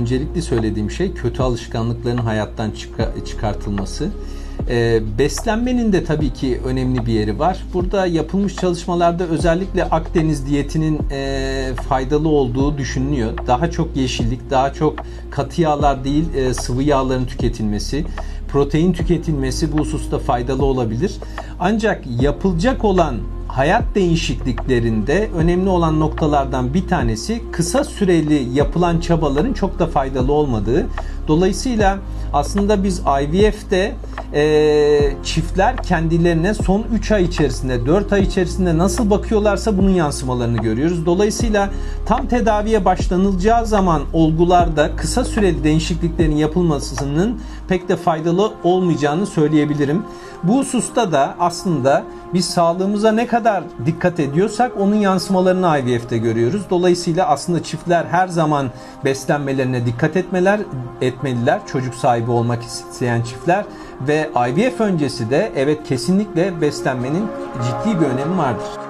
öncelikli söylediğim şey kötü alışkanlıkların hayattan çıka- çıkartılması. Ee, beslenmenin de tabii ki önemli bir yeri var. Burada yapılmış çalışmalarda özellikle Akdeniz diyetinin e, faydalı olduğu düşünülüyor. Daha çok yeşillik, daha çok katı yağlar değil e, sıvı yağların tüketilmesi, protein tüketilmesi bu hususta faydalı olabilir. Ancak yapılacak olan hayat değişikliklerinde önemli olan noktalardan bir tanesi kısa süreli yapılan çabaların çok da faydalı olmadığı. Dolayısıyla aslında biz IVF'de e, çiftler kendilerine son 3 ay içerisinde 4 ay içerisinde nasıl bakıyorlarsa bunun yansımalarını görüyoruz. Dolayısıyla tam tedaviye başlanılacağı zaman olgularda kısa süreli değişikliklerin yapılmasının pek de faydalı olmayacağını söyleyebilirim. Bu hususta da aslında biz sağlığımıza ne kadar dikkat ediyorsak onun yansımalarını IVF'de görüyoruz. Dolayısıyla aslında çiftler her zaman beslenmelerine dikkat etmeler etmeliler. Çocuk sahibi olmak isteyen çiftler ve IVF öncesi de evet kesinlikle beslenmenin ciddi bir önemi vardır.